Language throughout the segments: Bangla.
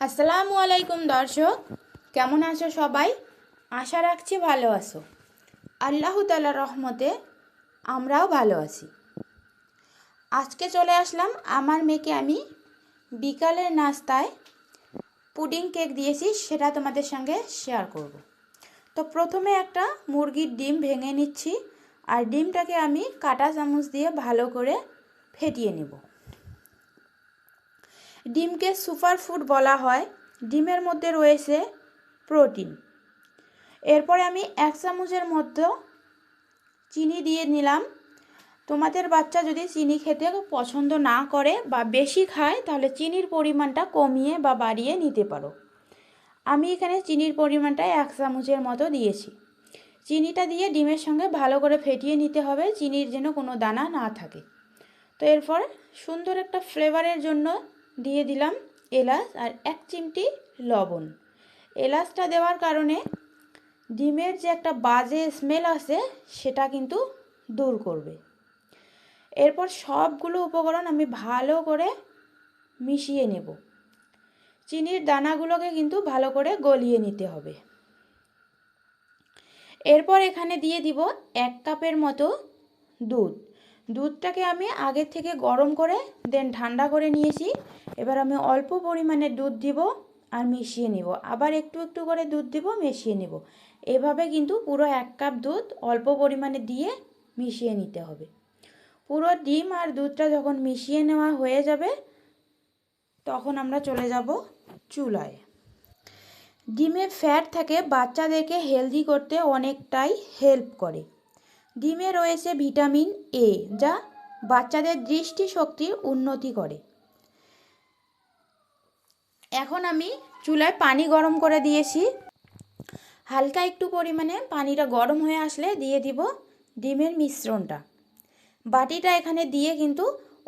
আসসালামু আলাইকুম দর্শক, কেমন আছো সবাই? আশা রাখছি ভালো আছো। আল্লাহ তালার রহমতে আমরাও ভালো আছি। আজকে চলে আসলাম, আমার মেয়েকে আমি বিকালের নাস্তায় পুডিং কেক দিয়েছি, সেটা তোমাদের সঙ্গে শেয়ার করব। তো প্রথমে একটা মুরগির ডিম ভেঙে নিচ্ছি, আর ডিমটাকে আমি কাটা চামচ দিয়ে ভালো করে ফেটিয়ে নেব। ডিমকে সুপার ফুড বলা হয়। ডিমের মধ্যে রয়েছে প্রোটিন। এরপরে আমি এক চামচের মধ্যে চিনি দিয়ে নিলাম। তোমাদের বাচ্চা যদি চিনি খেতে পছন্দ না করে বা বেশি খায়, তাহলে চিনির পরিমাণটা কমিয়ে বা বাড়িয়ে নিতে পারো। আমি এখানে চিনির পরিমাণটা এক চামচের মতো দিয়েছি। চিনিটা দিয়ে ডিমের সঙ্গে ভালো করে ফেটিয়ে নিতে হবে, চিনির যেন কোনো দানা না থাকে। তো এরপর সুন্দর একটা ফ্লেভারের জন্য দিয়ে দিলাম এলাচ আর এক চিমটি লবণ। এলাচটা দেওয়ার কারণে ডিমের যে একটা বাজে স্মেল আছে সেটা কিন্তু দূর করবে। এরপর সবগুলো উপকরণ আমি ভালো করে মিশিয়ে নেব। চিনির দানাগুলোকে কিন্তু ভালো করে গলিয়ে নিতে হবে। এরপর এখানে দিয়ে দিব এক কাপের মতো দুধ। দুধটাকে আমি আগের থেকে গরম করে দেন ঠান্ডা করে নিয়েছি। এবার আমি অল্প পরিমাণে দুধ দিব আর মিশিয়ে নিব। আবার একটু একটু করে দুধ দিব, মিশিয়ে নিব। এভাবে কিন্তু পুরো এক কাপ দুধ অল্প পরিমাণে দিয়ে মিশিয়ে নিতে হবে। পুরো ডিম আর দুধটা যখন মিশিয়ে নেওয়া হয়ে যাবে, তখন আমরা চলে যাব চুলায়। ডিমে ফ্যাট থাকে, বাচ্চাদেরকে হেলদি করতে অনেকটাই হেল্প করে। ডিমে রয়েছে ভিটামিন এ যা বাচ্চাদের দৃষ্টিশক্তির উন্নতি করে। এখন আমি চুলায় পানি গরম করে দিয়েছি। হালকা একটু পরিমাণে পানিটা গরম হয়ে আসলে দিয়ে দিব ডিমের মিশ্রণটা। বাটিটা এখানে দিয়ে কিন্তু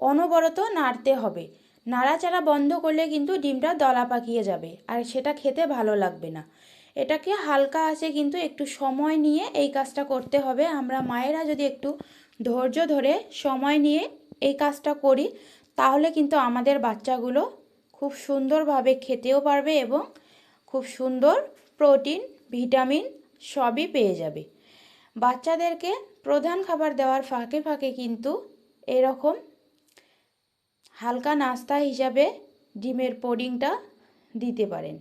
অনবরত নাড়তে হবে। নাড়াচাড়া বন্ধ করলে কিন্তু ডিমটা দলা পাকিয়ে যাবে, আর সেটা খেতে ভালো লাগবে না। এটাকে হালকা আছে, কিন্তু একটু সময় নিয়ে এই কাজটা করতে হবে। আমরা মায়েরা যদি একটু ধৈর্য ধরে সময় নিয়ে এই কাজটা করি, তাহলে কিন্তু আমাদের বাচ্চাগুলো খুব সুন্দরভাবে খেতেও পারবে এবং খুব সুন্দর প্রোটিন, ভিটামিন সবই পেয়ে যাবে। বাচ্চাদেরকে প্রধান খাবার দেওয়ার ফাঁকে ফাঁকে কিন্তু এরকম হালকা নাস্তা হিসাবে ডিমের পোডিংটা দিতে পারেন।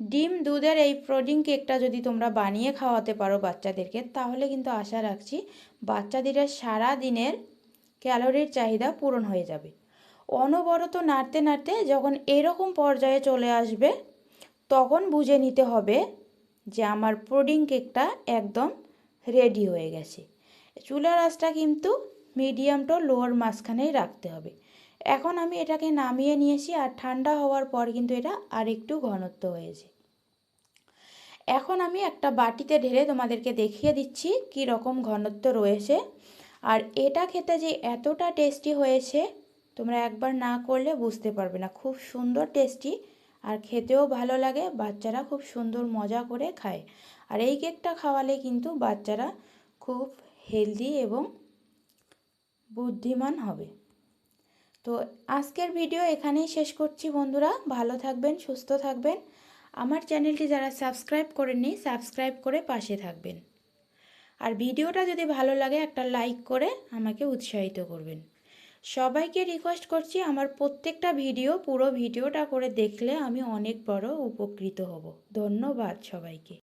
ডিম, দুধের এই প্রোটিন কেকটা যদি তোমরা বানিয়ে খাওয়াতে পারো বাচ্চাদেরকে, তাহলে কিন্তু আশা রাখছি বাচ্চাদের সারা দিনের ক্যালোরির চাহিদা পূরণ হয়ে যাবে। অনবরত নাড়তে নাড়তে যখন এরকম পর্যায়ে চলে আসবে, তখন বুঝে নিতে হবে যে আমার পুডিং কেকটা একদম রেডি হয়ে গেছে। চুলার আঁচটা কিন্তু মিডিয়াম টু লোয়ার মাঝখানেই রাখতে হবে। এখন আমি এটাকে নামিয়ে নিয়েছি আর ঠান্ডা হওয়ার পর কিন্তু এটা আরেকটু ঘনত্ব হয়েছে। এখন আমি একটা বাটিতে ঢেলে তোমাদেরকে দেখিয়ে দিচ্ছি কি রকম ঘনত্ব রয়েছে। আর এটা খেতে যে এতটা টেস্টি হয়েছে, তোমরা একবার না করলে বুঝতে পারবে না। খুব সুন্দর টেস্টি আর খেতেও ভালো লাগে, বাচ্চারা খুব সুন্দর মজা করে খায়। আর এই কেকটা খাওয়ালে কিন্তু বাচ্চারা খুব হেলদি এবং বুদ্ধিমান হবে। তো আজকের ভিডিও এখানেই শেষ করছি বন্ধুরা। ভালো থাকবেন, সুস্থ থাকবেন। আমার চ্যানেলটি যারা সাবস্ক্রাইব করেননি, সাবস্ক্রাইব করে পাশে থাকবেন। আর ভিডিওটা যদি ভালো লাগে, একটা লাইক করে আমাকে উৎসাহিত করবেন। সবাইকে রিকোয়েস্ট করছি, আমার প্রত্যেকটা ভিডিও, পুরো ভিডিওটা করে দেখলে আমি অনেক বড় উপকৃত হব। ধন্যবাদ সবাইকে।